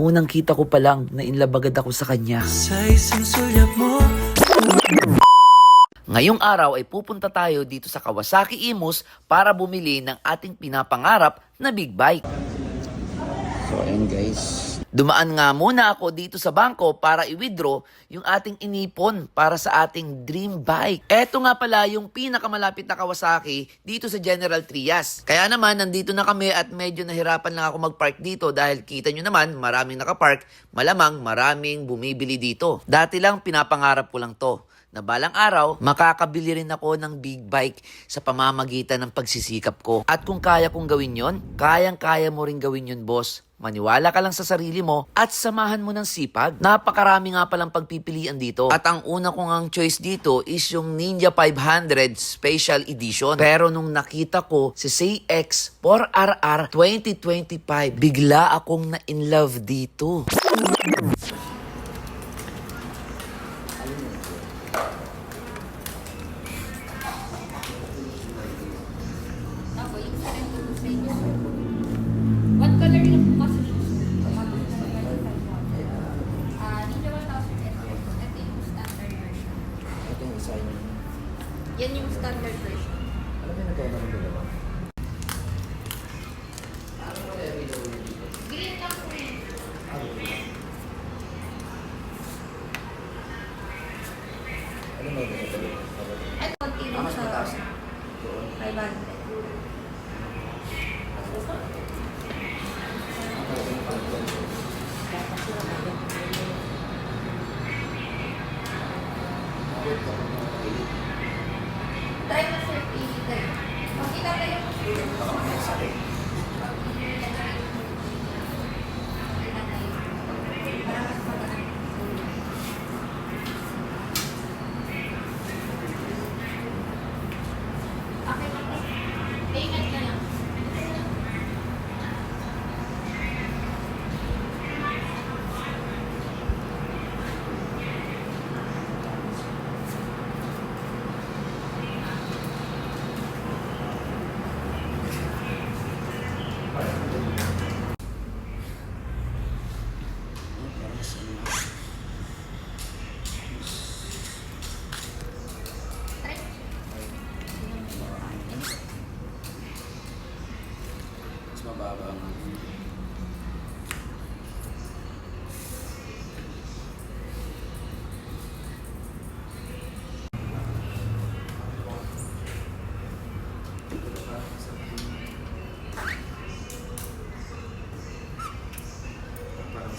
Unang kita ko pa lang na inlabagad ako sa kanya. Sa isang sulyap mo Ngayong araw ay pupunta tayo dito sa Kawasaki Imus para bumili ng ating pinapangarap na big bike. So, ayun guys. Dumaan nga muna ako dito sa bangko para i-withdraw yung ating inipon para sa ating dream bike. Eto nga pala yung pinakamalapit na Kawasaki dito sa General Trias. Kaya naman nandito na kami at medyo nahirapan lang ako mag-park dito dahil kita nyo naman maraming nakapark, malamang maraming bumibili dito. Dati lang pinapangarap ko lang to na balang araw, makakabili rin ako ng big bike sa pamamagitan ng pagsisikap ko. At kung kaya kong gawin yon, kayang-kaya mo rin gawin yon, boss. Maniwala ka lang sa sarili mo at samahan mo ng sipag. Napakarami nga palang pagpipilian dito. At ang una kong ang choice dito is yung Ninja 500 Special Edition. Pero nung nakita ko si CX 4RR 2025, bigla akong na-in love dito. Yan yung standard version. Alam mo yung nagkaya ng dalawa? Green lang po yun. Ano mo yung dalawa? At konti lang sa. 500. Try na sir, i-try. Makita tayo.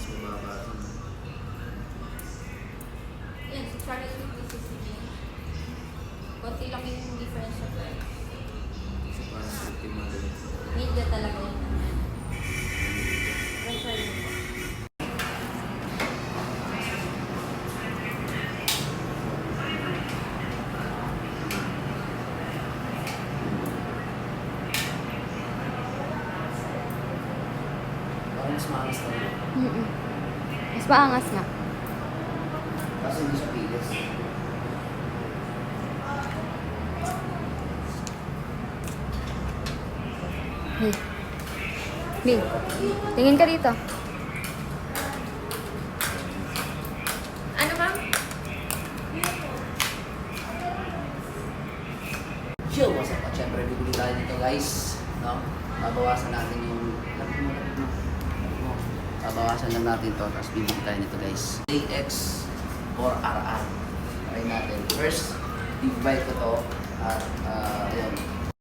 Mas mababa. Yan, si Charlie pieces niya. Konti lang yung difference sa price. Kasi parang victim na ganun. Media talaga yun. Pressure mo mas maangas na yun. Mm-mm. Mas maangas nga. Kasi hindi siya pilis. Hey. Bing, tingin ka dito. Ano ma'am? Chill, what's up? At syempre, bibili tayo dito guys. No? Babawasan natin yung... Babawasan lang natin to, tapos bibili tayo nito guys. AX or RR. Try natin. First, bike ko to. At, uh, ayun.